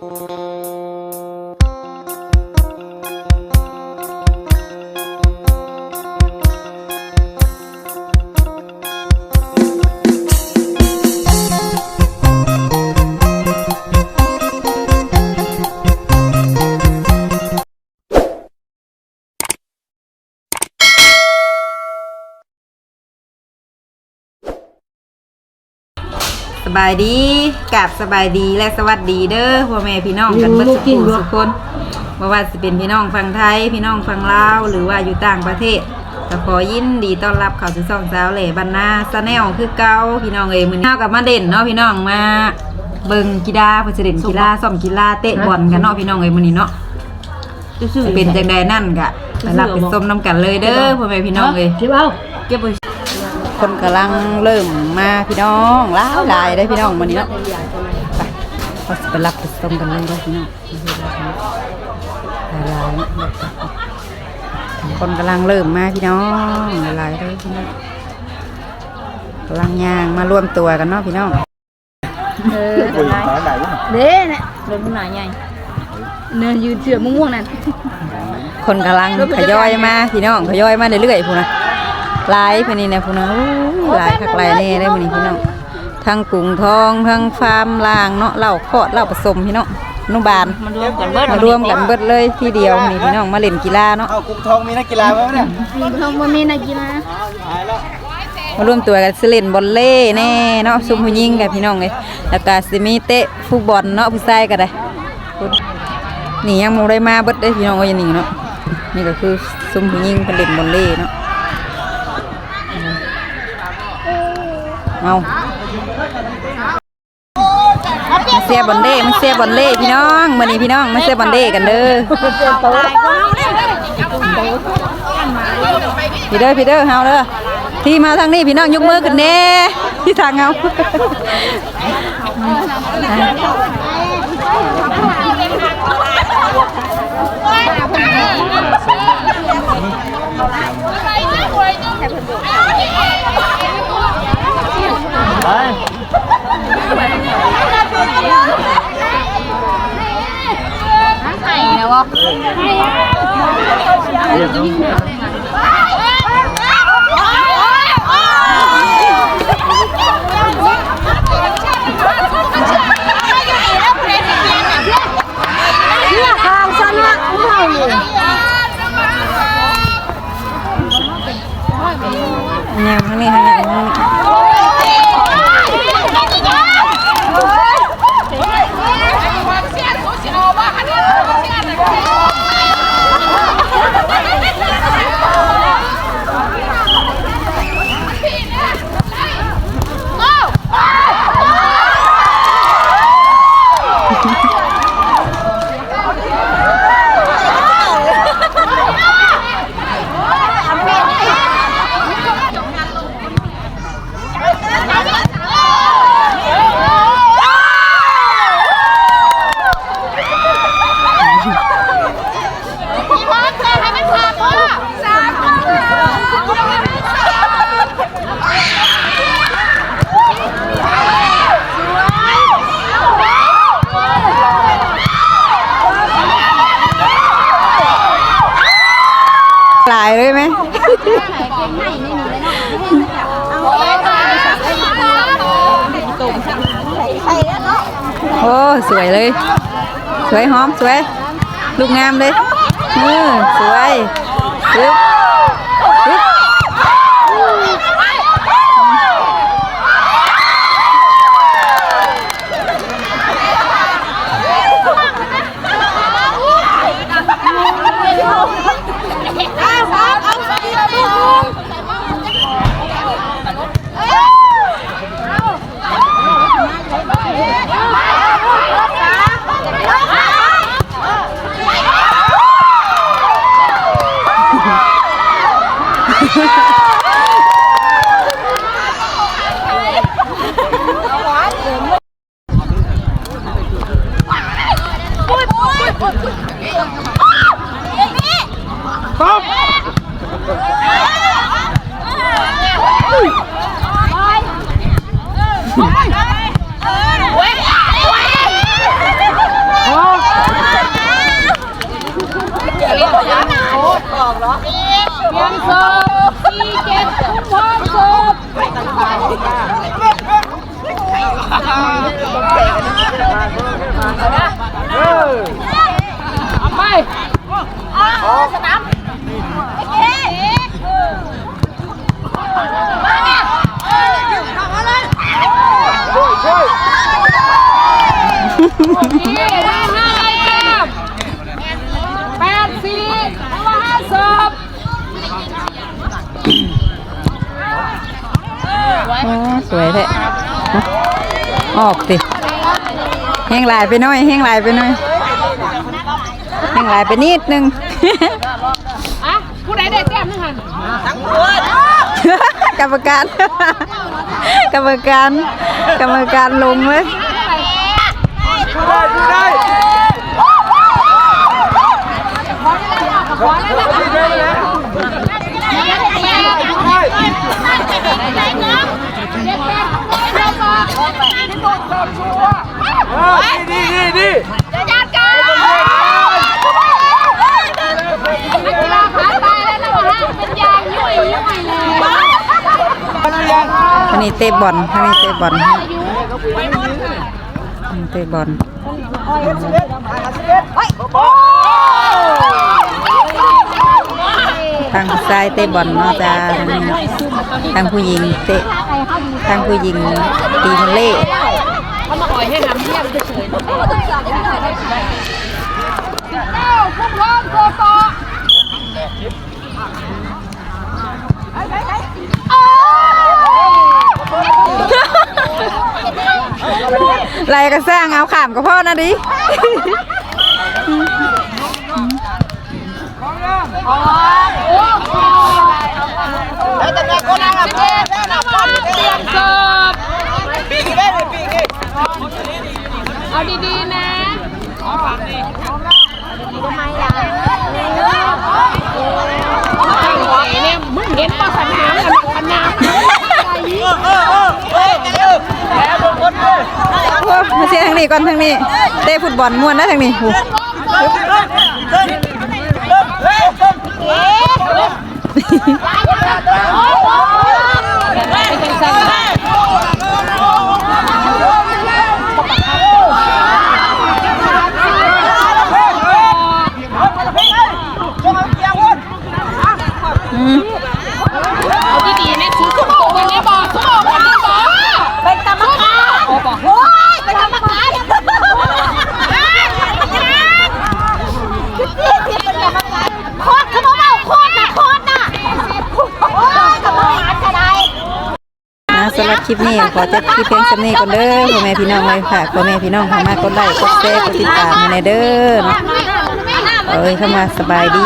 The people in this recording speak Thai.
ส บายดีกับสบายดีและสวัสดีเด้อพ่อแม่พี่น้องกันเบิดทุกผู้ทุกคนบ่ว่าสิเป็นพี่น้องฝั่งไทย พี่น้องฝั่งลาวหรือว่าอยู่ต่างประเทศก็ขอยินดีต้อนรับเข้าสู่ช่องสาวเหล่บรรณาซาแนลคือเก่าพี่น้องเอ้ยมื้อนี้เฮากับมาเด่นเนาะพี่น้องมาเบิ่งกีฬาเพิ่นสิเล่นกีฬาซ้อมกีฬาเตะบอลกันเนาะพี่น้องเอ้ยมื้อนี้เนาะสิเป็นจังใดนั่นก็ไปรับไปชมนํกันเลยเด้อพ่อแม่พี่น้องเอ้ยเก็บเอาเก็บไว้ คนกำลังเริ่มมาพี่น้องหลายหลายได้อพี่น้องวันนี้เนาะไปเราจะไปรับไปส่งกันเลยเด้อพี่น้องหลายหลายๆเนาะคนกำลังเริ่มมาพี่น้องหลายหลายๆเลยพี่น้องกำลังย่างมารวมตัวกันเนาะพี่น้องเออเด้เนี่ยรถมันหนาใหญ่เนินยืนเชือกม่วงๆนั่นคนกำลังทยอยมาพี่น้องทยอยมาเรื่อยๆพูนนะ หลายพวกนี้นะพูนนะอู้ยหลายคักหลายแน่ได้พวกนี้พี่น้องทั้งกุ้งทองทั้งฟาร์มล่างเนาะเหล้าคอดเหล้าผสมพี่น้องอนุบาลมันรวมกันเบิดมารวมกันเบิดเลยที่เดียวนี่พี่น้องมาเล่นกีฬาเนาะเอ้ากุ้งทองมีนักกีฬาไหมวะเนี่ยทองบ่มีนักกีฬาหายแล้วมารวมตัวกันสิเล่นบอลเล่แน่เนาะซุมผู้หญิงกับพี่น้องเลยแล้วก็สิมีเตะฟุตบอลเนาะผู้ชายก็ได้นี่ยังบ่ได้มาเบิดได้อพี่น้องเอ้ยนี่เนาะนี่ก็คือซุมผู้หญิงเพิ่นเล่นบอลเล่เนาะ เอามาเสียบอลเล่มันเสียบอลเล่พี่น้องมื้อนี้พี่น้องมาเสียบอลเล่กันเด้อพี่เด้อพี่เด้อเฮาเด้อที่มาทางนี้พี่น้องยกมือขึ้นแน่ที่ทางเฮา แนวทางนี้ทางนี้ทางนี้หลายเลยไหม โอ้สวยเลย สวยหอมสวย ลูกงามเลยเออสวยเร็ว ยังโสดสี่เจ็ดคุณพ่อโสดเอาไปเอาสนามไอ้เก๋มาเนี่ยช่วยช่วย สวยแท้ออกติแห้งหลายไปหน่อยแห้งหลายไปหน่อยแห้งหลายไปนิดนึงอะผู้ใดได้แต้มนึงหันกรรมการ กรรมการ กรรมการลงเลย ได้ดูได้ ขอได้แล้ว ดีดีดี จัดการนักกีฬาขาตายแล้วนะวะเป็นยางยุ่ยยุ่ยเลย ทางนี้ เตะบอลทางนี้เตะบอลเตะบอลทางซ้ายเตะบอลเนาะจ้าทางผู้หญิงเตะทางผู้หญิงตีมันเล่เขามาอ่อยให้น้ำเยี่ยมเฉยๆเอ้าพุ่งร้อนโกโต ไรก็สร้างเอาขามกับพ่อนะดิโอ้โหแล้วแต่คนละเด็กนะมาเตรียมเสิร์ฟ ปีกได้เลยปีกนี่ เอาดีๆนะเนี่ยมึงเห็นปะสนามกันสนาม เออเออเออเออแพ้บางคนเลย โอ้มาเชียร์ทาง นี้ก่อนทางนี้ เตะฟุตบอลม่วนนะทางนี้โอ้ เฮ้ยเฮ้ยเฮ้ย อืม เอาดีๆนะซื้อสมองวันนี้บอกสมองวันนี้บอกเป็นกรรมการโอ้ยเป็นกรรมการโคตรคือเบาๆโคตรนะโคตรนะโอ้ยกรรมการจะได้ นะ สำหรับคลิปนี้ขอจบคลิปเพียงสำนี้ก่อนเด้อพ่อแม่พี่น้องเลยค่ะพ่อแม่พี่น้องทามากดไลค์กดแชร์กดติดตามให้ในเด้อเนาะเอ้ยเข้ามาสบายดี